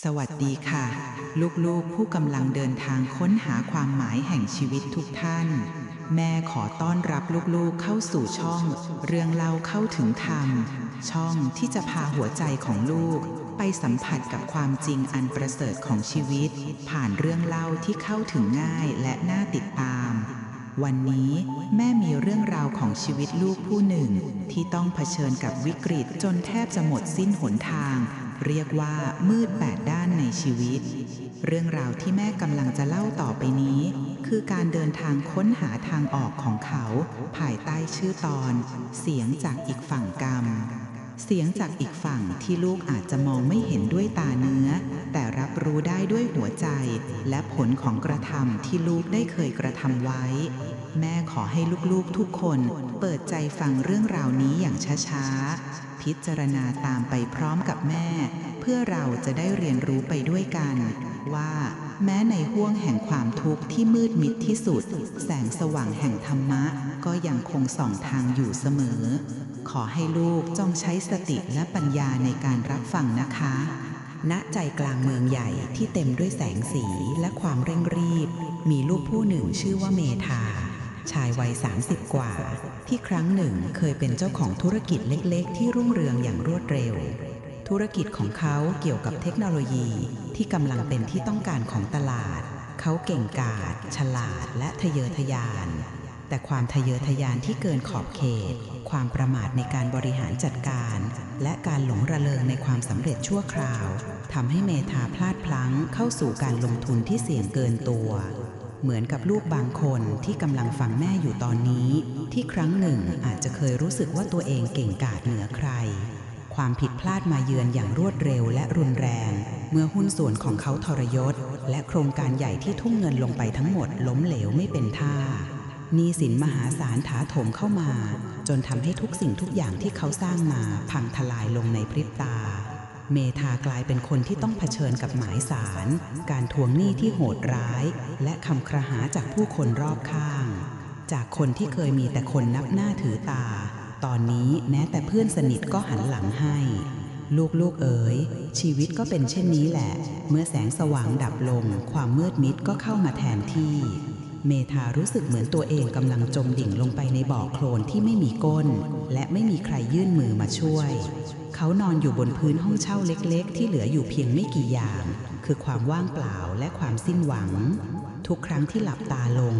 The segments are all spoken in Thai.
สวัสดีค่ะ ลูกๆผู้กำลังเดินทางค้นหาความหมายแห่งชีวิตทุกท่าน แม่ขอต้อนรับลูกๆเข้าสู่ช่อง เรื่องเล่าเข้าถึงธรรม ช่องที่จะพาหัวใจของลูก ไปสัมผัสกับความจริงอันประเสริฐของชีวิต ผ่านเรื่องเล่าที่เข้าถึงง่ายและน่าติดตาม วันนี้แม่มีเรื่องราวของชีวิตลูกผู้หนึ่ง ที่ต้องเผชิญกับวิกฤตจนแทบจะหมดสิ้นหนทาง เรียกว่ามืดแปดด้านในชีวิต เรื่องราวที่แม่กำลังจะเล่าต่อไปนี้ คือการเดินทางค้นหาทางออกของเขา ภายใต้ชื่อตอน เสียงจากอีกฝั่งกรรม เสียงจากอีกฝั่งที่ลูกอาจจะมองไม่เห็นด้วยตาเนื้อ แต่รับรู้ได้ด้วยหัวใจ และผลของกระทำที่ลูกได้เคยกระทำไว้ แม่ขอให้ลูกๆทุกคน เปิดใจฟังเรื่องราวนี้อย่างช้าๆ พิจารณาตามไปพร้อมกับแม่ เพื่อเราจะได้เรียนรู้ไปด้วยกัน ว่า แม้ในห้วงแห่งความทุกข์ที่มืดมิดที่สุด แสงสว่างแห่งธรรมะ ก็ยังคงส่องทางอยู่เสมอ ขอให้ลูกจงใช้สติและปัญญาในการรับฟังนะคะ ณ ใจกลางเมืองใหญ่ที่เต็มด้วยแสงสีและความเร่งรีบ มีลูกผู้หนึ่งชื่อว่าเมธา ชายวัย 30 กว่า ที่ครั้งหนึ่งเคยเป็นเจ้าของธุรกิจเล็กๆ ที่รุ่งเรืองอย่างรวดเร็ว ธุรกิจของเขาเกี่ยวกับเทคโนโลยีที่กำลังเป็นที่ต้องการของตลาด เขาเก่งกาจฉลาดและทะเยอทะยาน แต่ความทะเยอทะยานที่เกินขอบเขต ความประมาทในการบริหารจัดการ และการหลงระเริงในความสำเร็จชั่วคราวทำให้เมธาพลาดพลั้งเข้าสู่การลงทุนที่เสี่ยงเกินตัวเหมือนกับลูกบางคนที่กำลังฟังแม่อยู่ตอนนี้ ที่ครั้งหนึ่งอาจจะเคยรู้สึกว่าตัวเองเก่งกาจเหนือใคร ความผิดพลาดมาเยือนอย่างรวดเร็วและรุนแรง เมื่อหุ้นส่วนของเขาทรยศ และโครงการใหญ่ที่ทุ่มเงินลงไปทั้งหมดล้มเหลวไม่เป็นท่า นี้สินมหาศาลถาโถมเข้ามา จนทำให้ทุกสิ่งทุกอย่างที่เขาสร้างมาพังทลายลงในพริบตา เมธากลายเป็นคนที่ต้องเผชิญกับหมายสาร การทวงหนี้ที่โหดร้าย และคำครหาจากผู้คนรอบข้าง จากคนที่เคยมีแต่คนนับหน้าถือตา ตอนนี้แม้แต่เพื่อนสนิทก็หันหลังให้ ลูกๆเอ๋ยชีวิตก็เป็นเช่นนี้แหละ เมื่อแสงสว่างดับลง ความมืดมิดก็เข้ามาแทนที่ เมธารู้สึกเหมือนตัวเองกำลังจมดิ่งลงไปในบ่อโคลนที่ไม่มีก้น และไม่มีใครยื่นมือมาช่วย เขานอนอยู่บนพื้นห้องเช่าเล็กๆ ที่เหลืออยู่เพียงไม่กี่อย่าง คือความว่างเปล่าและความสิ้นหวัง ทุกครั้งที่หลับตาลง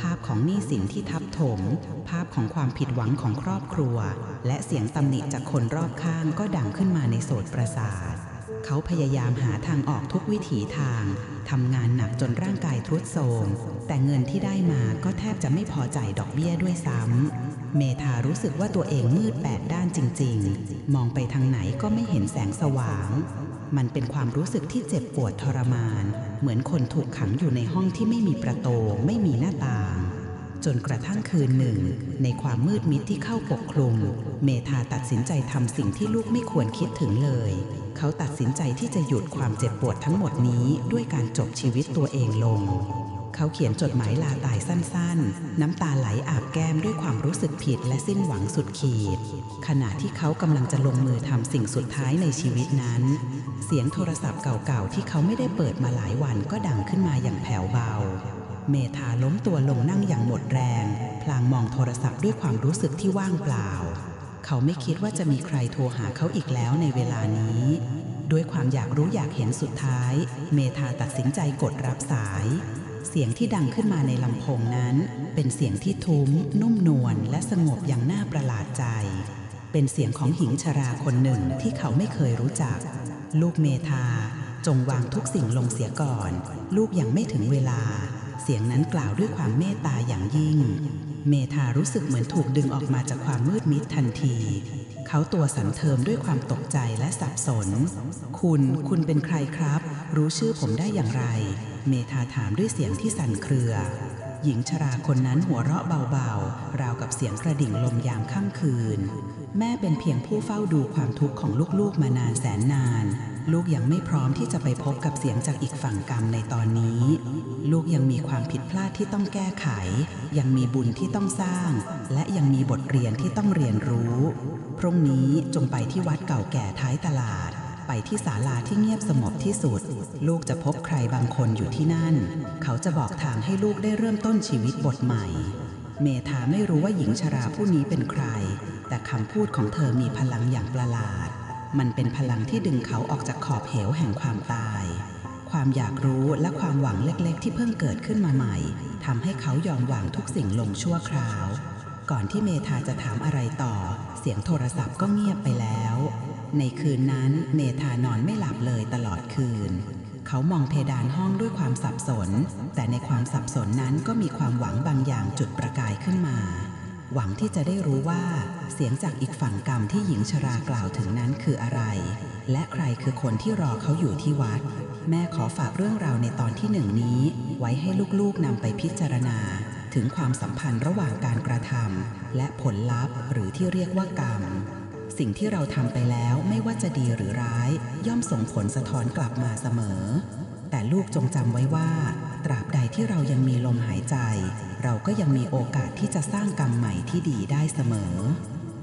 ภาพของหนี้สินที่ทับถม ภาพของความผิดหวังของครอบครัว และเสียงตำหนิจากคนรอบข้างก็ดังขึ้นมาในโสตประสาท เขาพยายามหาทางออกทุกวิถีทาง ทำงานหนักจนร่างกายทรุดโทรมแต่เงินที่ได้มาก็แทบจะไม่พอจ่ายดอกเบี้ยด้วยซ้ำ เมธารู้สึกว่าตัวเองมืดแปดด้านจริง ๆ มองไปทางไหนก็ไม่เห็นแสงสว่าง มันเป็นความรู้สึกที่เจ็บปวดทรมาน เหมือนคนถูกขังอยู่ในห้องที่ไม่มีประตูไม่มีหน้าต่างจนกระทั่งคืนหนึ่ง ในความมืดมิดที่เข้าปกคลุม เมธาตัดสินใจทำสิ่งที่ลูกไม่ควรคิดถึงเลย เขาตัดสินใจที่จะหยุดความเจ็บปวดทั้งหมดนี้ด้วยการจบชีวิตตัวเองลง เขาเขียนจดหมายลาตายสั้นๆ น้ำตาไหลอาบแก้มด้วยความรู้สึกผิดและสิ้นหวังสุดขีด ขณะที่เขากำลังจะลงมือทำสิ่งสุดท้ายในชีวิตนั้น เสียงโทรศัพท์เก่าๆที่เขาไม่ได้เปิดมาหลายวันก็ดังขึ้นมาอย่างแผ่วเบา เมธาล้มตัวลงนั่งอย่างหมดแรง พลางมองโทรศัพท์ด้วยความรู้สึกที่ว่างเปล่า เขาไม่คิดว่าจะมีใครโทรหาเขาอีกแล้วในเวลานี้ ด้วยความอยากรู้อยากเห็นสุดท้าย เมธาตัดสินใจกดรับสาย เสียงที่ดังขึ้นมาในลำโพงนั้น เป็นเสียงที่ทุ้ม นุ่มนวลและสงบอย่างน่าประหลาดใจ เป็นเสียงของหญิงชราคนหนึ่งที่เขาไม่เคยรู้จัก ลูกเมธาจงวางทุกสิ่งลงเสียก่อน ลูกยังไม่ถึงเวลา เสียงนั้นกล่าวด้วยความเมตตาอย่างยิ่ง เมธารู้สึกเหมือนถูกดึงออกมาจากความมืดมิดทันที เขาตัวสั่นเทิมด้วยความตกใจและสับสน คุณ คุณเป็นใครครับ รู้ชื่อผมได้อย่างไร เมธาถามด้วยเสียงที่สั่นเครือ หญิงชราคนนั้นหัวเราะเบาๆ ราวกับเสียงกระดิ่งลมยามค่ำคืน แม่เป็นเพียงผู้เฝ้าดูความทุกข์ของลูกๆมานานแสนนาน ลูกยังไม่พร้อมที่จะไปพบกับเสียงจากอีกฝั่งกรรมในตอนนี้ ลูกยังมีความผิดพลาดที่ต้องแก้ไข ยังมีบุญที่ต้องสร้าง และยังมีบทเรียนที่ต้องเรียนรู้ พรุ่งนี้จงไปที่วัดเก่าแก่ท้ายตลาด ไปที่ศาลาที่เงียบสงบที่สุด ลูกจะพบใครบางคนอยู่ที่นั่น เขาจะบอกทางให้ลูกได้เริ่มต้นชีวิตบทใหม่ เมธาไม่รู้ว่าหญิงชราผู้นี้เป็นใคร แต่คำพูดของเธอมีพลังอย่างประหลาด มันเป็นพลังที่ดึงเขาออกจากขอบเหวแห่งความตาย ความอยากรู้และความหวังเล็กๆ ที่เพิ่งเกิดขึ้นมาใหม่ทำให้เขายอมวางทุกสิ่งลงชั่วคราว ก่อนที่เมธาจะถามอะไรต่อ เสียงโทรศัพท์ก็เงียบไปแล้ว ในคืนนั้นเมธานอนไม่หลับเลยตลอดคืน เขามองเพดานห้องด้วยความสับสน แต่ในความสับสนนั้นก็มีความหวังบางอย่างจุดประกายขึ้นมา หวังที่จะได้รู้ว่าเสียงจากอีกฝั่งกรรมที่หญิงชรากล่าวถึงนั้นคืออะไร และใครคือคนที่รอเขาอยู่ที่วัด แม่ขอฝากเรื่องราวในตอนที่หนึ่งนี้ ไว้ให้ลูกๆนำไปพิจารณา ถึงความสัมพันธ์ระหว่างการกระทำและผลลัพธ์หรือที่เรียกว่ากรรม สิ่งที่เราทำไปแล้วไม่ว่าจะดีหรือร้าย ย่อมส่งผลสะท้อนกลับมาเสมอ แต่ลูกจงจำไว้ว่า ตราบใดที่เรายังมีลมหายใจ เราก็ยังมีโอกาสที่จะสร้างกรรมใหม่ที่ดีได้เสมอ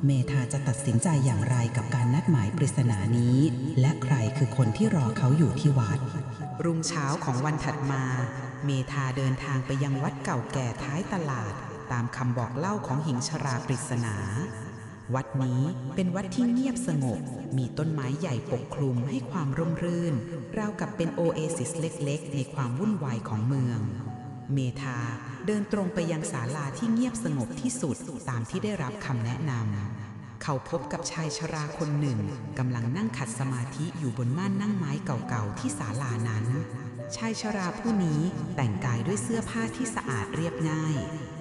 เมธาจะตัดสินใจอย่างไรกับการนัดหมายปริศนานี้ และใครคือคนที่รอเขาอยู่ที่วัด รุ่งเช้าของวันถัดมา เมธาเดินทางไปยังวัดเก่าแก่ท้ายตลาด ตามคำบอกเล่าของหญิงชราปริศนา วัดนี้เป็นวัดที่เงียบสงบ มีต้นไม้ใหญ่ปกคลุมให้ความร่มรื่น ราวกับเป็นโอเอซิสเล็กๆ ในความวุ่นวายของเมือง เมธาเดินตรงไปยังศาลาที่เงียบสงบที่สุดตามที่ได้รับคำแนะนำ เขาพบกับชายชราคนหนึ่งกำลังนั่งขัดสมาธิอยู่บนม่านนั่งไม้เก่าๆที่ศาลานั้นชายชราผู้นี้แต่งกายด้วยเสื้อผ้าที่สะอาดเรียบง่าย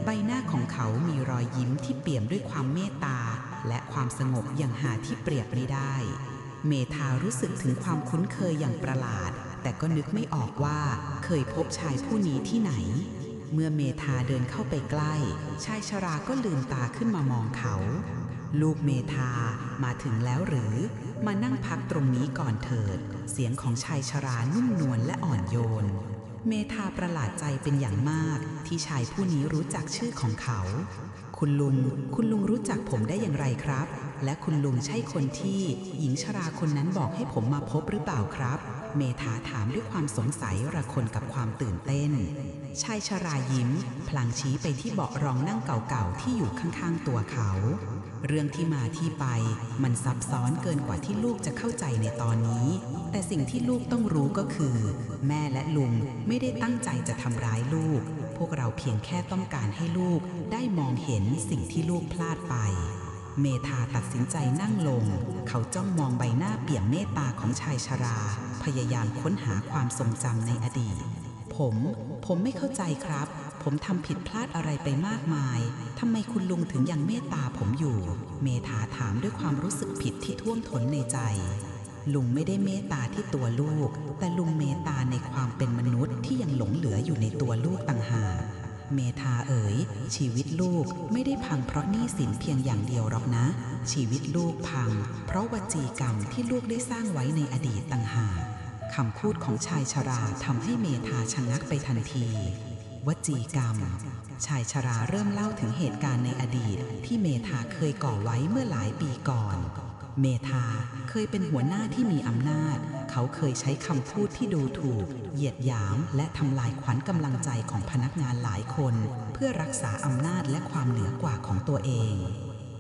ใบหน้าของเขามีรอยยิ้มที่เปี่ยมด้วยความเมตตา และความสงบอย่างหาที่เปรียบไม่ได้ เมธารู้สึกถึงความคุ้นเคยอย่างประหลาด แต่ก็นึกไม่ออกว่าเคยพบชายผู้นี้ที่ไหน เมื่อเมธาเดินเข้าไปใกล้ ชายชราก็ลืมตาขึ้นมามองเขา ลูกเมธามาถึงแล้วหรือ มานั่งพักตรงนี้ก่อนเถิด เสียงของชายชรานุ่มนวลและอ่อนโยนเมธาประหลาดใจเป็นอย่างมากที่ชายผู้นี้รู้จักชื่อของเขา คุณลุง คุณลุงรู้จักผมได้อย่างไรครับ และคุณลุงใช่คนที่หญิงชราคนนั้นบอกให้ผมมาพบหรือเปล่าครับ เมธาถามด้วยความสงสัยระคนกับความตื่นเต้น ชายชรายิ้ม พลางชี้ไปที่เบาะรองนั่งเก่าๆที่อยู่ข้างๆตัวเขา เรื่องที่มาที่ไป มันซับซ้อนเกินกว่าที่ลูกจะเข้าใจในตอนนี้ แต่สิ่งที่ลูกต้องรู้ก็คือ แม่และลุงไม่ได้ตั้งใจจะทำร้ายลูก วกเราเพียงแค่ต้องการให้ลูกได้มองเห็นสิ่งที่ลูกพลาดไป เมธาตัดสินใจนั่งลง เขาจ้องมองใบหน้าเปี่ยมเมตตาของชายชรา พยายามค้นหาความทรงจำในอดีต ผม ผมไม่เข้าใจครับ ผมทำผิดพลาดอะไรไปมากมายทำไมคุณลุงถึงยังเมตตาผมอยู่ เมธาถามด้วยความรู้สึกผิดที่ท่วมท้นในใจ ลุงไม่ได้เมตตาที่ตัวลูก แต่ลุงเมตตาในความเป็นมนุษย์ที่ยังหลงเหลืออยู่ในตัวลูกต่างหากเมธาเอ๋ย ชีวิตลูกไม่ได้พังเพราะหนี้สินเพียงอย่างเดียวหรอกนะ ชีวิตลูกพัง เพราะวจีกรรมที่ลูกได้สร้างไว้ในอดีตต่างหากคำพูดของชายชราทำให้เมธาชะงักไปทันที วจีกรรม ชายชราเริ่มเล่าถึงเหตุการณ์ในอดีต ที่เมธาเคยก่อไว้เมื่อหลายปีก่อน เมธาเคยเป็นหัวหน้าที่มีอำนาจ เขาเคยใช้คำพูดที่ดูถูก เหยียดหยาม และทำลายขวัญกำลังใจของพนักงานหลายคน เพื่อรักษาอำนาจและความเหนือกว่าของตัวเอง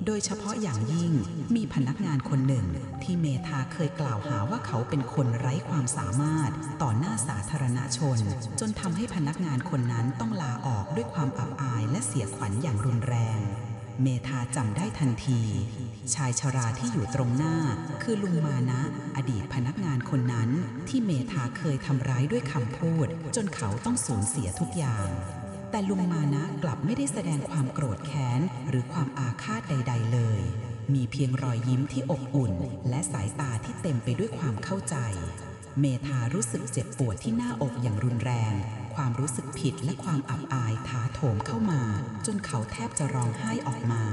โดยเฉพาะอย่างยิ่งมีพนักงานคนหนึ่ง ที่เมธาเคยกล่าวหาว่าเขาเป็นคนไร้ความสามารถ ต่อหน้าสาธารณชน จนทำให้พนักงานคนนั้นต้องลาออกด้วยความอับอายและเสียขวัญอย่างรุนแรง เมธาจำได้ทันที ชายชราที่อยู่ตรงหน้า คือลุงมานะ อดีตพนักงานคนนั้น ที่เมธาเคยทำร้ายด้วยคำพูด จนเขาต้องสูญเสียทุกอย่าง แต่ลุงมานะกลับไม่ได้แสดงความโกรธแค้น หรือความอาฆาตใด ๆ เลย มีเพียงรอยยิ้มที่อบอุ่น และสายตาที่เต็มไปด้วยความเข้าใจ เมธารู้สึกเจ็บปวดที่หน้าอกอย่างรุนแรง ความรู้สึกผิดและความอับอายถาโถมเข้ามา จนเขาแทบจะร้องไห้ออกมา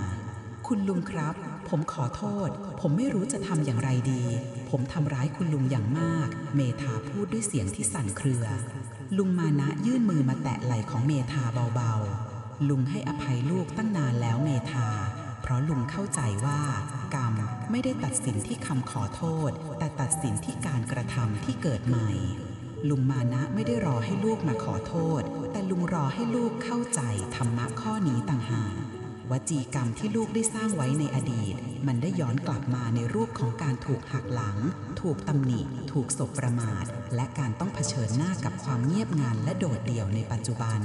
คุณลุงครับ ผมขอโทษ ผมไม่รู้จะทำอย่างไรดี ผมทำร้ายคุณลุงอย่างมาก เมธาพูดด้วยเสียงที่สั่นเครือ ลุงมานะยื่นมือมาแตะไหล่ของเมธาเบาๆ ลุงให้อภัยลูกตั้งนานแล้วเมธาเพราะลุงเข้าใจว่ากรรมไม่ได้ตัดสินที่คำขอโทษ แต่ตัดสินที่การกระทำที่เกิดใหม่ ลุงมานะไม่ได้รอให้ลูกมาขอโทษ แต่ลุงรอให้ลูกเข้าใจธรรมะข้อนี้ต่างหากวจีกรรมที่ลูกได้สร้างไว้ในอดีต มันได้ย้อนกลับมาในรูปของการถูกหักหลัง ถูกตำหนิ ถูกสบประมาท และการต้องเผชิญหน้ากับความเงียบงันและโดดเดี่ยวในปัจจุบัน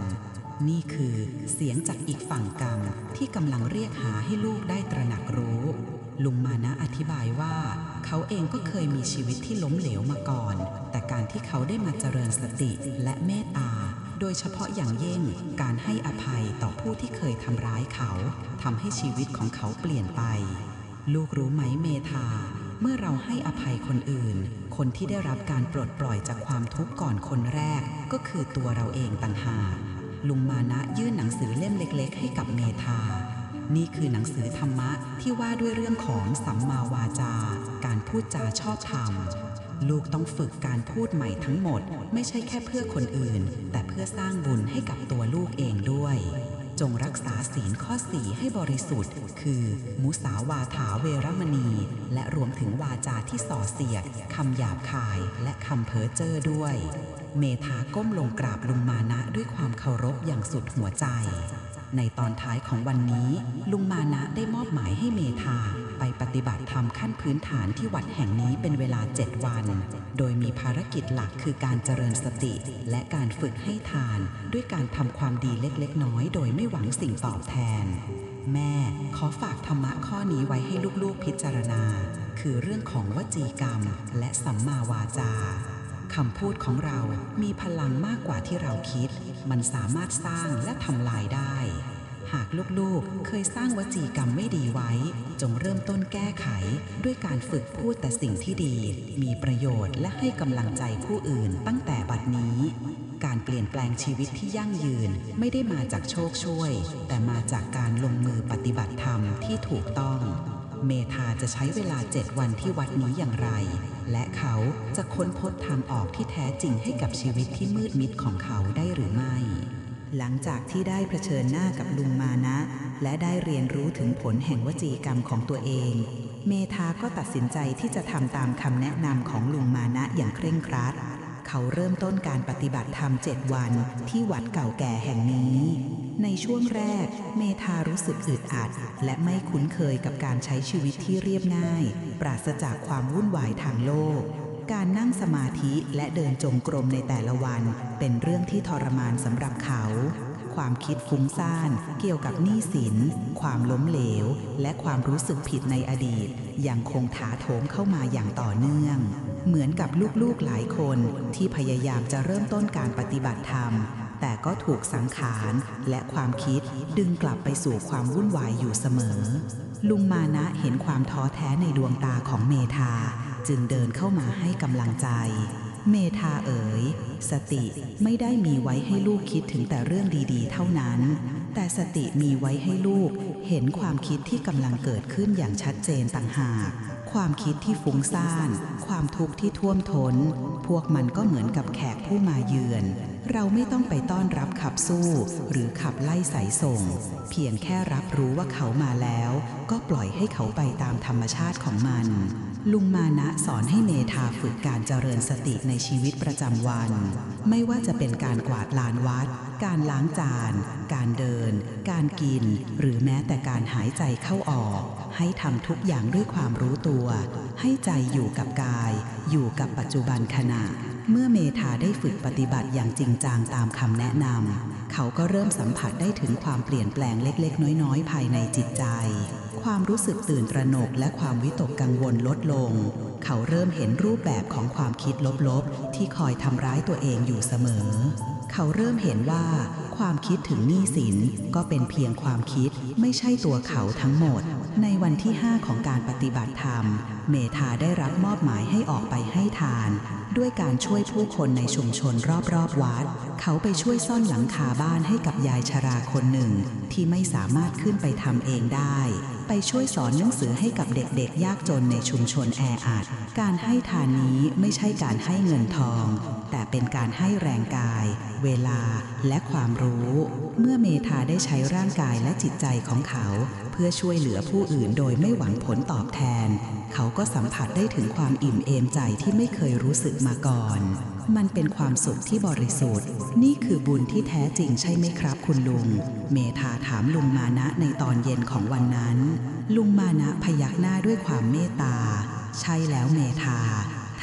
นี่คือเสียงจากอีกฝั่งกรรมที่กำลังเรียกหาให้ลูกได้ตระหนักรู้ ลุงมานะอธิบายว่า เขาเองก็เคยมีชีวิตที่ล้มเหลวมาก่อน แต่การที่เขาได้มาเจริญสติและเมตตา โดยเฉพาะอย่างยิ่งการให้อภัยต่อผู้ที่เคยทำร้ายเขาทำให้ชีวิตของเขาเปลี่ยนไป ลูกรู้ไหมเมธาเมื่อเราให้อภัยคนอื่น คนที่ได้รับการปลดปล่อยจากความทุกข์ก่อนคนแรก ก็คือตัวเราเองต่างหากลุงมานะยื่นหนังสือเล่มเล็ก ๆ ให้กับเมธา นี่คือหนังสือธรรมะที่ว่าด้วยเรื่องของสัมมาวาจา การพูดจาชอบธรรม ลูกต้องฝึกการพูดใหม่ทั้งหมด ไม่ใช่แค่เพื่อคนอื่น แต่เพื่อสร้างบุญให้กับตัวลูกเองด้วย จงรักษาศีลข้อสีให้บริสุทธิ์ คือ มุสาวาถาเวรมณี และรวมถึงวาจาที่ส่อเสียดคำหยาบคายและคำเพ้อเจ้อด้วย เมธาก้มลงกราบลุงมานะด้วยความเคารพอย่างสุดหัวใจ ในตอนท้ายของวันนี้ ลุงมานะได้มอบหมายให้เมธาไปปฏิบัติธรรมขั้นพื้นฐานที่วัดแห่งนี้เป็นเวลา 7 วัน โดยมีภารกิจหลักคือการเจริญสติ และการฝึกให้ทาน ด้วยการทำความดีเล็กๆ น้อยๆ โดยไม่หวังสิ่งตอบแทน แม่ขอฝากธรรมะข้อนี้ไว้ให้ลูกๆพิจารณา คือเรื่องของวจีกรรม และสัมมาวาจาคำพูดของเรามีพลังมากกว่าที่เราคิด มันสามารถสร้างและทำลายได้ หากลูกๆ เคยสร้างวจีกรรมไม่ดีไว้ จงเริ่มต้นแก้ไข ด้วยการฝึกพูดแต่สิ่งที่ดี มีประโยชน์และให้กำลังใจผู้อื่นตั้งแต่บัดนี้ การเปลี่ยนแปลงชีวิตที่ยั่งยืนไม่ได้มาจากโชคช่วย แต่มาจากการลงมือปฏิบัติธรรมที่ถูกต้อง เมธาจะใช้เวลาเจ็ดวันที่วัดนี้อย่างไร และเขาจะค้นพบทางออกที่แท้จริงให้กับชีวิตที่มืดมิดของเขาได้หรือไม่ หลังจากที่ได้เผชิญหน้ากับลุงมานะ และได้เรียนรู้ถึงผลแห่งวจีกรรมของตัวเอง เมธาก็ตัดสินใจที่จะทำตามคำแนะนำของลุงมานะอย่างเคร่งครัด เขาเริ่มต้นการปฏิบัติธรรมเจ็ดวันที่วัดเก่าแก่แห่งนี้ ในช่วงแรก เมธารู้สึกอึดอัด และไม่คุ้นเคยกับการใช้ชีวิตที่เรียบง่าย ปราศจากความวุ่นวายทางโลก การนั่งสมาธิและเดินจงกรมในแต่ละวัน เป็นเรื่องที่ทรมานสำหรับเขา ความคิดฟุ้งซ่าน เกี่ยวกับหนี้สิน ความล้มเหลว และความรู้สึกผิดในอดีต ยังคงถาโถมเข้ามาอย่างต่อเนื่อง เหมือนกับลูกๆหลายคนที่พยายามจะเริ่มต้นการปฏิบัติธรรม แต่ก็ถูกสังขารและความคิดดึงกลับไปสู่ความวุ่นวายอยู่เสมอ ลุงมานะเห็นความท้อแท้ในดวงตาของเมธา จึงเดินเข้ามาให้กำลังใจ เมธาเอ๋ย สติไม่ได้มีไว้ให้ลูกคิดถึงแต่เรื่องดีๆ เท่านั้น แต่สติมีไว้ให้ลูก เห็นความคิดที่กำลังเกิดขึ้นอย่างชัดเจนต่างหาก ความคิดที่ฟุ้งซ่าน ความทุกข์ที่ท่วมทน้น พวกมันก็เหมือนกับแขกผู้มาเยือน เราไม่ต้องไปต้อนรับขับสู้ หรือขับไล่สายส่ง เพียงแค่รับรู้ว่าเขามาแล้ว ก็ปล่อยให้เขาไปตามธรรมชาติของมัน ลุงมานะสอนให้เมธาฝึกการเจริญสติในชีวิตประจำวัน ไม่ว่าจะเป็นการกวาดลานวัด การล้างจาน การเดิน การกิน หรือแม้แต่การหายใจเข้าออก ให้ทำทุกอย่างด้วยความรู้ตัว ให้ใจอยู่กับกาย อยู่กับปัจจุบันขณะ เมื่อเมธาได้ฝึกปฏิบัติอย่างจริงจังตามคำแนะนำ เขาก็เริ่มสัมผัสได้ถึงความเปลี่ยนแปลงเล็กๆ น้อยๆ ภายในจิตใจ ความรู้สึกตื่นตระหนกและความวิตกกังวลลดลง เขาเริ่มเห็นรูปแบบของความคิดลบๆ ที่คอยทำร้ายตัวเองอยู่เสมอ เขาเริ่มเห็นว่าความคิดถึงหนี้สินก็เป็นเพียงความคิดไม่ใช่ตัวเขาทั้งหมด ในวันที่ 5 ของการปฏิบัติธรรม เมธาได้รับมอบหมายให้ออกไปให้ทาน ด้วยการช่วยผู้คนในชุมชนรอบๆวัด เขาไปช่วยซ่อนหลังคาบ้านให้กับยายชราคนหนึ่ง ที่ไม่สามารถขึ้นไปทำเองได้ ไปช่วยสอนหนังสือให้กับเด็กๆ ยากจนในชุมชนแออัด การให้ทานนี้ไม่ใช่การให้เงินทอง แต่เป็นการให้แรงกาย เวลาและความรู้ เมื่อเมธาได้ใช้ร่างกายและจิตใจของเขา เพื่อช่วยเหลือผู้อื่นโดยไม่หวังผลตอบแทน เขาก็สัมผัสได้ถึงความอิ่มเอมใจที่ไม่เคยรู้สึกมาก่อน มันเป็นความสุขที่บริสุทธิ์ นี่คือบุญที่แท้จริงใช่ไหมครับคุณลุง เมธาถามลุงมานะในตอนเย็นของวันนั้น ลุงมานะพยักหน้าด้วยความเมตตา ใช่แล้วเมธา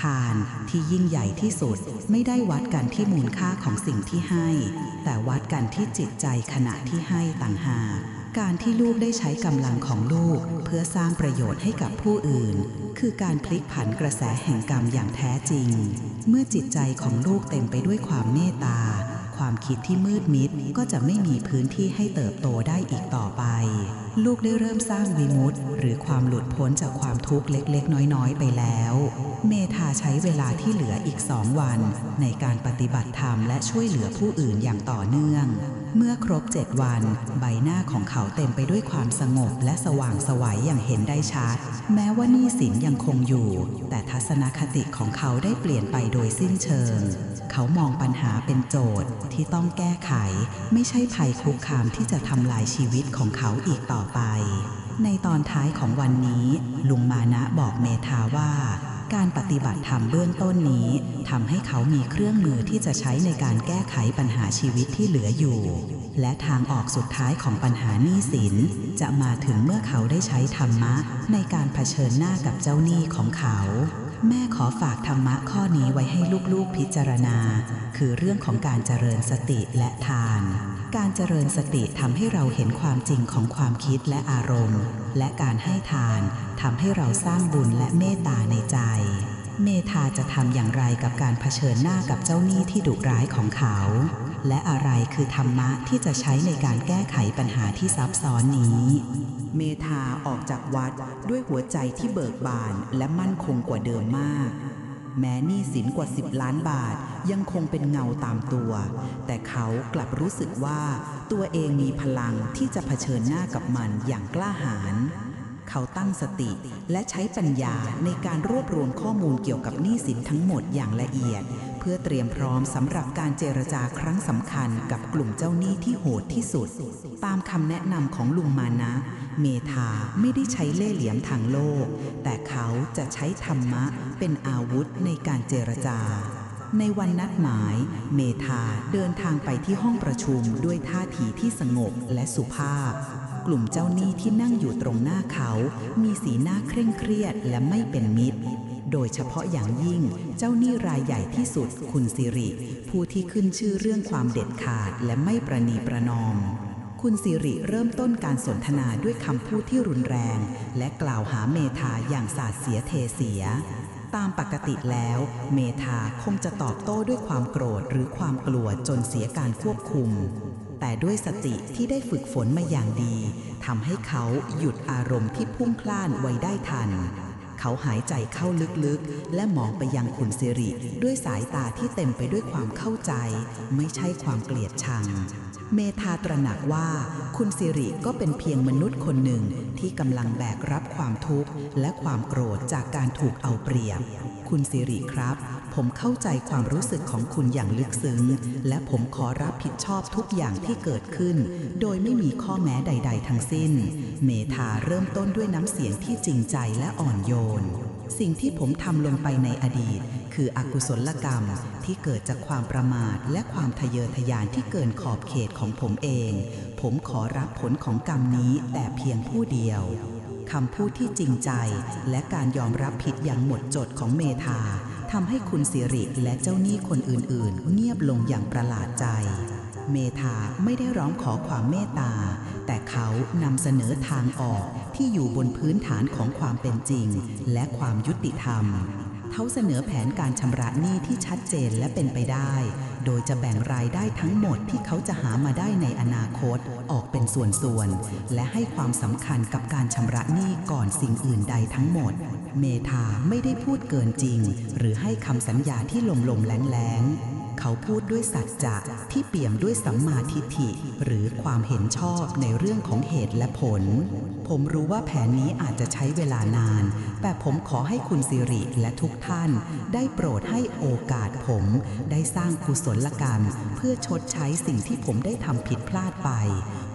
ทานที่ยิ่งใหญ่ที่สุดไม่ได้วัดกันที่มูลค่าของสิ่งที่ให้ แต่วัดกันที่จิตใจขณะที่ให้ต่างหาก การที่ลูกได้ใช้กำลังของลูกเพื่อสร้างประโยชน์ให้กับผู้อื่น คือการพลิกผันกระแสแห่งกรรมอย่างแท้จริง เมื่อจิตใจของลูกเต็มไปด้วยความเมตตา ความคิดที่มืดมิดก็จะไม่มีพื้นที่ให้เติบโตได้อีกต่อไป ลูกได้เริ่มสร้างวิมุตติหรือความหลุดพ้นจากความทุกข์เล็ก ๆ น้อย ๆ ไปแล้ว เมธาใช้เวลาที่เหลืออีกสองวัน ในการปฏิบัติธรรมและช่วยเหลือผู้อื่นอย่างต่อเนื่อง เมื่อครบเจ็ดวัน ใบหน้าของเขาเต็มไปด้วยความสงบและสว่างไสวัยอย่างเห็นได้ชัด แม้ว่านี้สินยังคงอยู่ แต่ทัศนคติของเขาได้เปลี่ยนไปโดยสิ้นเชิง เขามองปัญหาเป็นโจทย์ที่ต้องแก้ไข ไม่ใช่ภัยคุกคามที่จะทำลายชีวิตของเขาอีกต่อไป ในตอนท้ายของวันนี้ ลุงมานะบอกเมธาว่า การปฏิบัติธรรมเบื้องต้นนี้ทำให้เขามีเครื่องมือที่จะใช้ในการแก้ไขปัญหาชีวิตที่เหลืออยู่ และทางออกสุดท้ายของปัญหาหนี้สิน จะมาถึงเมื่อเขาได้ใช้ธรรมะ ในการเผชิญหน้ากับเจ้าหนี้ของเขาแม่ขอฝากธรรมะข้อนี้ไว้ให้ลูกๆพิจารณา คือเรื่องของการเจริญสติและทาน การเจริญสติทำให้เราเห็นความจริงของความคิดและอารมณ์ และการให้ทานทำให้เราสร้างบุญและเมตตาในใจ เมธาจะทำอย่างไรกับการเผชิญหน้ากับเจ้าหนี้ที่ดุร้ายของเขา และอะไรคือธรรมะที่จะใช้ในการแก้ไขปัญหาที่ซับซ้อนนี้ เมธาออกจากวัดด้วยหัวใจที่เบิกบานและมั่นคงกว่าเดิมมาก แม้หนี้สินกว่า 10 ล้านบาทยังคงเป็นเงาตามตัว แต่เขากลับรู้สึกว่าตัวเองมีพลังที่จะเผชิญหน้ากับมันอย่างกล้าหาญเขาตั้งสติและใช้ปัญญาในการรวบรวมข้อมูลเกี่ยวกับหนี้สินทั้งหมดอย่างละเอียด เพื่อเตรียมพร้อมสำหรับการเจรจาครั้งสำคัญกับกลุ่มเจ้าหนี้ที่โหดที่สุด ตามคำแนะนำของลุงมานะ เมธาไม่ได้ใช้เล่ห์เหลี่ยมทางโลก แต่เขาจะใช้ธรรมะเป็นอาวุธในการเจรจาในวันนัดหมาย เมธาเดินทางไปที่ห้องประชุมด้วยท่าทีที่สงบและสุภาพ กลุ่มเจ้าหนี้ที่นั่งอยู่ตรงหน้าเขา มีสีหน้าเคร่งเครียดและไม่เป็นมิตร โดยเฉพาะอย่างยิ่งเจ้าหนี้รายใหญ่ที่สุดคุณสิริ ผู้ที่ขึ้นชื่อเรื่องความเด็ดขาดและไม่ประนีประนอม คุณสิริเริ่มต้นการสนทนาด้วยคำพูดที่รุนแรง และกล่าวหาเมธาอย่างสาดเสียเทเสีย ตามปกติแล้ว เมธาคงจะตอบโต้ด้วยความโกรธหรือความกลัวจนเสียการควบคุม แต่ด้วยสติที่ได้ฝึกฝนมาอย่างดีทำให้เขาหยุดอารมณ์ที่พุ่งพล่านไว้ได้ทัน เขาหายใจเข้าลึกๆ และมองไปยังคุณสิริ ด้วยสายตาที่เต็มไปด้วยความเข้าใจ ไม่ใช่ความเกลียดชัง เมธาตระหนักว่า คุณสิริก็เป็นเพียงมนุษย์คนหนึ่งที่กำลังแบกรับความทุกข์และความโกรธจากการถูกเอาเปรียบ คุณสิริครับ ผมเข้าใจความรู้สึกของคุณอย่างลึกซึ้ง และผมขอรับผิดชอบทุกอย่างที่เกิดขึ้น โดยไม่มีข้อแม้ใด ๆ ทั้งสิ้น เมธาเริ่มต้นด้วยน้ำเสียงที่จริงใจและอ่อนโยน สิ่งที่ผมทำลงไปในอดีต คืออกุศลกรรมที่เกิดจากความประมาท และความทะเยอทะยานที่เกินขอบเขตของผมเอง ผมขอรับผลของกรรมนี้แต่เพียงผู้เดียวคำพูดที่จริงใจ และการยอมรับผิดอย่างหมดจดของเมธา ทำให้คุณสิริและเจ้าหนี้คนอื่นๆ เงียบลงอย่างประหลาดใจ เมธาไม่ได้ร้องขอความเมตตา แต่เขานำเสนอทางออกที่อยู่บนพื้นฐานของความเป็นจริง และความยุติธรรม เขาเสนอแผนการชำระหนี้ที่ชัดเจนและเป็นไปได้ โดยจะแบ่งรายได้ทั้งหมดที่เขาจะหามาได้ในอนาคตออกเป็นส่วนๆ และให้ความสำคัญกับการชำระหนี้ก่อนสิ่งอื่นใดทั้งหมด เมธาไม่ได้พูดเกินจริง หรือให้คำสัญญาที่ลมลมๆแรงแรงเขาพูดด้วยสัจจะที่เปี่ยมด้วยสัมมาทิฏฐิ หรือความเห็นชอบในเรื่องของเหตุและผล ผมรู้ว่าแผนนี้อาจจะใช้เวลานาน แต่ผมขอให้คุณสิริและทุกท่าน ได้โปรดให้โอกาสผม ได้สร้างกุศลกรรม เพื่อชดใช้สิ่งที่ผมได้ทำผิดพลาดไป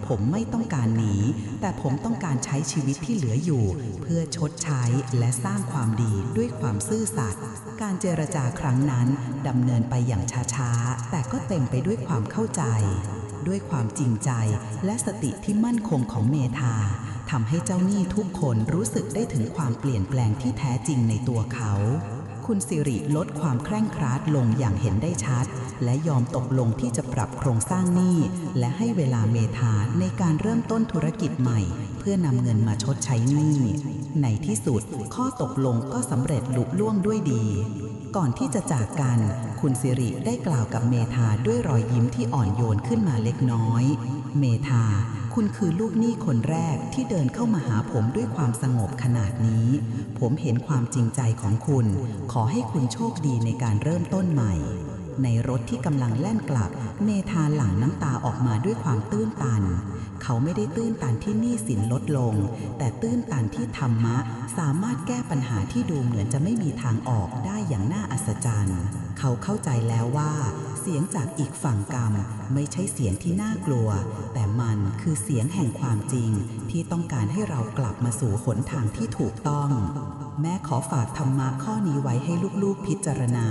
ผมไม่ต้องการหนี แต่ผมต้องการใช้ชีวิตที่เหลืออยู่ เพื่อชดใช้และสร้างความดีด้วยความซื่อสัตย์ การเจรจาครั้งนั้นดำเนินไปอย่างช้าๆ แต่ก็เต็มไปด้วยความเข้าใจ ด้วยความจริงใจและสติที่มั่นคงของเมธาทำให้เจ้าหนี้ทุกคนรู้สึกได้ถึงความเปลี่ยนแปลงที่แท้จริงในตัวเขา คุณสิริลดความแคร่งครัดลงอย่างเห็นได้ชัด และยอมตกลงที่จะปรับโครงสร้างหนี้ และให้เวลาเมธาในการเริ่มต้นธุรกิจใหม่ เพื่อนำเงินมาชดใช้หนี้ ในที่สุดข้อตกลงก็สำเร็จลุล่วงด้วยดี ก่อนที่จะจากกัน คุณสิริได้กล่าวกับเมธาด้วยรอยยิ้มที่อ่อนโยนขึ้นมาเล็กน้อย เมธา คุณคือลูกหนี้คนแรกที่เดินเข้ามาหาผมด้วยความสงบขนาดนี้ ผมเห็นความจริงใจของคุณ ขอให้คุณโชคดีในการเริ่มต้นใหม่ ในรถที่กำลังแล่นกลับ เมธาหลั่งน้ำตาออกมาด้วยความตื้นตัน เขาไม่ได้ตื้นตันที่หนี้สินลดลง แต่ตื้นตันที่ธรรมะ สามารถแก้ปัญหาที่ดูเหมือนจะไม่มีทางออกได้อย่างน่าอัศจรรย์ เขาเข้าใจแล้วว่า เสียงจากอีกฝั่งกรรม ไม่ใช่เสียงที่น่ากลัว แต่มันคือเสียงแห่งความจริงที่ต้องการให้เรากลับมาสู่หนทางที่ถูกต้อง แม่ขอฝากธรรมะข้อนี้ไว้ให้ลูกๆพิจารณา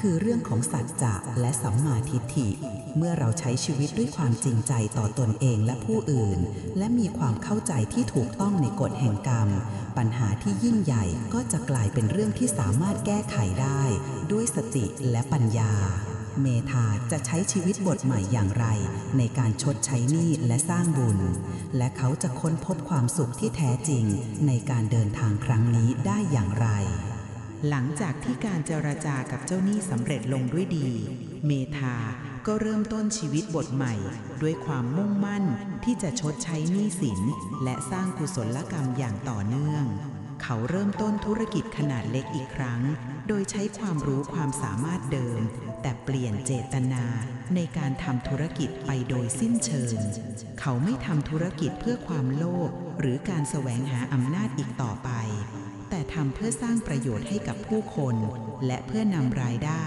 คือเรื่องของสัจจะและสัมมาทิฏฐิ เมื่อเราใช้ชีวิตด้วยความจริงใจต่อตนเองและผู้อื่น และมีความเข้าใจที่ถูกต้องในกฎแห่งกรรม ปัญหาที่ยิ่งใหญ่ก็จะกลายเป็นเรื่องที่สามารถแก้ไขได้ ด้วยสติและปัญญา เมธาจะใช้ชีวิตบทใหม่อย่างไร ในการชดใช้หนี้และสร้างบุญ และเขาจะค้นพบความสุขที่แท้จริง ในการเดินทางครั้งนี้ได้อย่างไร หลังจากที่การเจรจากับเจ้าหนี้สำเร็จลงด้วยดี เมธาก็เริ่มต้นชีวิตบทใหม่ ด้วยความมุ่งมั่นที่จะชดใช้หนี้สิน และสร้างกุศลกรรมอย่างต่อเนื่อง เขาเริ่มต้นธุรกิจขนาดเล็กอีกครั้ง โดยใช้ความรู้ความสามารถเดิม แต่เปลี่ยนเจตนาในการทำธุรกิจไปโดยสิ้นเชิง เขาไม่ทำธุรกิจเพื่อความโลภหรือการแสวงหาอำนาจอีกต่อไป แต่ทำเพื่อสร้างประโยชน์ให้กับผู้คน และเพื่อนำรายได้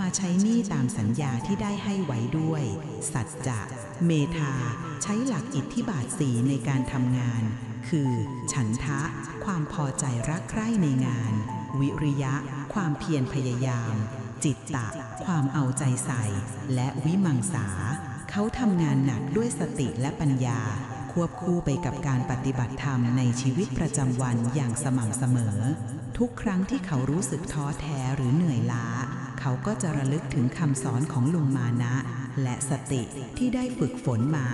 มาใช้หนี้ตามสัญญาที่ได้ให้ไว้ด้วย สัจจะ เมธา ใช้หลักอิทธิบาทสีในการทำงาน คือ ฉันทะ ความพอใจรักใคร่ในงาน วิริยะ ความเพียรพยายาม จิตตะ ความเอาใจใส่ และวิมังสา เขาทำงานหนักด้วยสติและปัญญา ควบคู่ไปกับการปฏิบัติธรรมในชีวิตประจำวันอย่างสม่ำเสมอ ทุกครั้งที่เขารู้สึกท้อแท้หรือเหนื่อยล้า เขาก็จะระลึกถึงคำสอนของลุงมานะ และสติที่ได้ฝึกฝนมา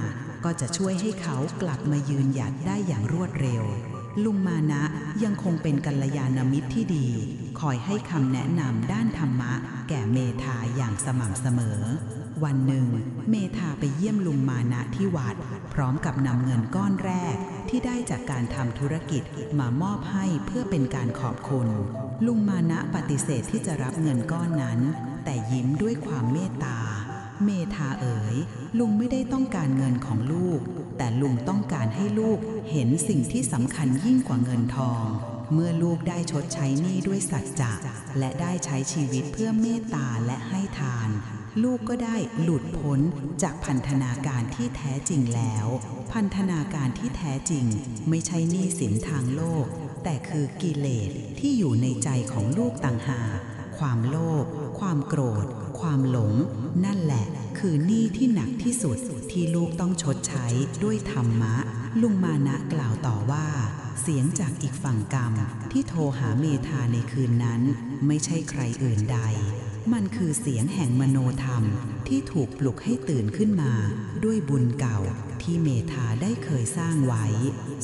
ก็จะช่วยให้เขากลับมายืนหยัดได้อย่างรวดเร็ว ลุงมานะยังคงเป็นกัลยาณมิตรที่ดี คอยให้คำแนะนำด้านธรรมะ แก่เมธาอย่างสม่ำเสมอ วันหนึ่ง เมธาไปเยี่ยมลุงมานะที่วัด พร้อมกับนำเงินก้อนแรก ที่ได้จากการทำธุรกิจมามอบให้เพื่อเป็นการขอบคุณ ลุงมานะปฏิเสธที่จะรับเงินก้อนนั้น แต่ยิ้มด้วยความเมตตา เมธาเอ๋ย ลุงไม่ได้ต้องการเงินของลูก แต่ลุงต้องการให้ลูกเห็นสิ่งที่สำคัญยิ่งกว่าเงินทอง เมื่อลูกได้ชดใช้หนี้ด้วยสัจจะและได้ใช้ชีวิตเพื่อเมตตาและให้ทาน ลูกก็ได้หลุดพ้นจากพันธนาการที่แท้จริงแล้ว พันธนาการที่แท้จริง ไม่ใช่หนี้สินทางโลก แต่คือกิเลสที่อยู่ในใจของลูกต่างหากความโลภความโกรธ ความหลง นั่นแหละ คือหนี้ที่หนักที่สุดที่ลูกต้องชดใช้ด้วยธรรมะ ลุงมานะกล่าวต่อว่า เสียงจากอีกฝั่งกรรมที่โทรหาเมธาในคืนนั้น ไม่ใช่ใครอื่นใด มันคือเสียงแห่งมโนธรรมที่ถูกปลุกให้ตื่นขึ้นมาด้วยบุญเก่าที่เมธาได้เคยสร้างไว้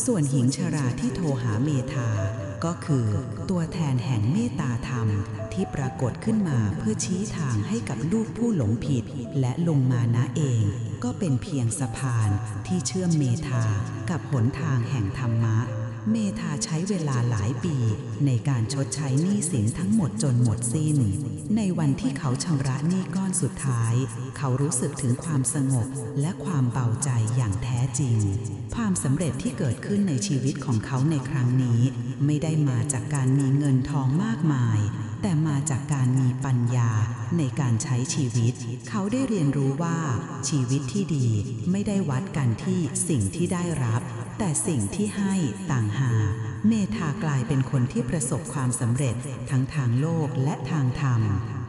ส่วนหญิงชราที่โทรหาเมธาก็คือตัวแทนแห่งเมตตาธรรมที่ปรากฏขึ้นมาเพื่อชี้ทางให้กับลูกผู้หลงผิด และลงมานะเอง ก็เป็นเพียงสะพานที่เชื่อมเมธากับหนทางแห่งธรรมะ เมธาใช้เวลาหลายปีในการชดใช้หนี้สินทั้งหมดจนหมดสิ้น ในวันที่เขาชำระหนี้ก้อนสุดท้าย เขารู้สึกถึงความสงบและความเบาใจอย่างแท้จริง ความสำเร็จที่เกิดขึ้นในชีวิตของเขาในครั้งนี้ ไม่ได้มาจากการมีเงินทองมากมาย แต่มาจากการมีปัญญาในการใช้ชีวิต เขาได้เรียนรู้ว่าชีวิตที่ดีไม่ได้วัดกันที่สิ่งที่ได้รับ แต่สิ่งที่ให้ต่างหากเมธากลายเป็นคนที่ประสบความสำเร็จทั้งทางโลกและทางธรรม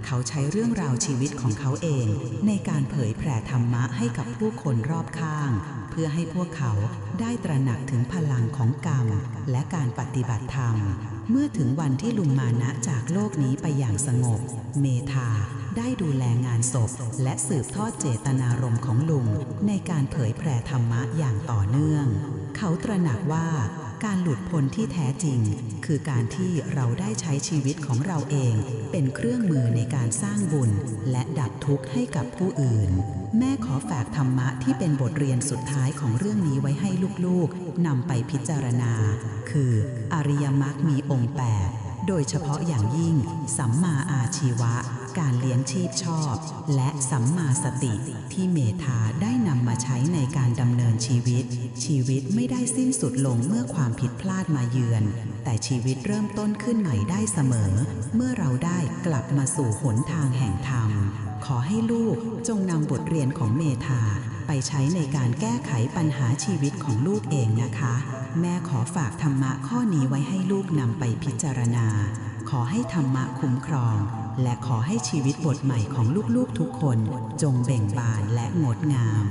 เขาใช้เรื่องราวชีวิตของเขาเอง ในการเผยแผ่ธรรมะให้กับผู้คนรอบข้าง เพื่อให้พวกเขาได้ตระหนักถึงพลังของกรรม และการปฏิบัติธรรม เมื่อถึงวันที่ลุงมานะจากโลกนี้ไปอย่างสงบ เมธาได้ดูแลงานศพ และสืบทอดเจตนารมณ์ของลุง ในการเผยแผ่ธรรมะอย่างต่อเนื่อง เขาตระหนักว่า การหลุดพ้นที่แท้จริง คือการที่เราได้ใช้ชีวิตของเราเอง เป็นเครื่องมือในการสร้างบุญ และดับทุกข์ให้กับผู้อื่น แม่ขอฝากธรรมะที่เป็นบทเรียนสุดท้ายของเรื่องนี้ไว้ให้ลูกๆนำไปพิจารณา คือ อริยมรรคมีองค์ 8 โดยเฉพาะอย่างยิ่ง สัมมาอาชีวะ การเลี้ยงชีพชอบ และสัมมาสติที่เมธาได้นำมาใช้ในการดำเนินชีวิต ชีวิตไม่ได้สิ้นสุดลงเมื่อความผิดพลาดมาเยือน แต่ชีวิตเริ่มต้นขึ้นใหม่ได้เสมอ เมื่อเราได้กลับมาสู่หนทางแห่งธรรม ขอให้ลูกจงนำบทเรียนของเมธาไปใช้ในการแก้ไขปัญหาชีวิตของลูกเองนะคะ แม่ขอฝากธรรมะข้อนี้ไว้ให้ลูกนำไปพิจารณา ขอให้ธรรมะคุ้มครอง และขอให้ชีวิตบทใหม่ของลูกๆทุกคนจงเบ่งบานและงดงาม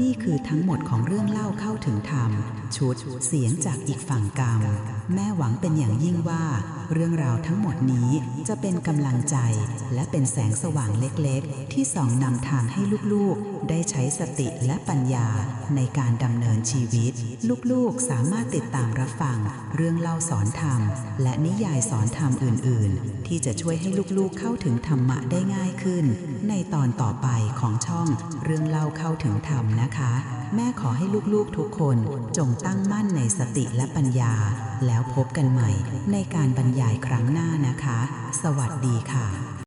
นี่คือทั้งหมดของเรื่องเล่าเข้าถึงธรรม ชุด เสียงจากอีกฝั่งกรรม แม่หวังเป็นอย่างยิ่งว่า เรื่องราวทั้งหมดนี้จะเป็นกำลังใจ และเป็นแสงสว่างเล็กๆ ที่ส่องนำทางให้ลูกๆ ได้ใช้สติและปัญญาในการดำเนินชีวิต ลูกๆสามารถติดตามรับฟัง เรื่องเล่าสอนธรรม และนิยายสอนธรรมอื่น ๆ ที่จะช่วยให้ลูกๆเข้าถึงธรรมะได้ง่ายขึ้น ในตอนต่อไปของช่องเรื่องเล่าเข้าถึงธรรมนะคะ แม่ขอให้ลูกๆทุกคนจงตั้งมั่นในสติและปัญญา แล้วพบกันใหม่ในการบรรยายครั้งหน้านะคะ สวัสดีค่ะ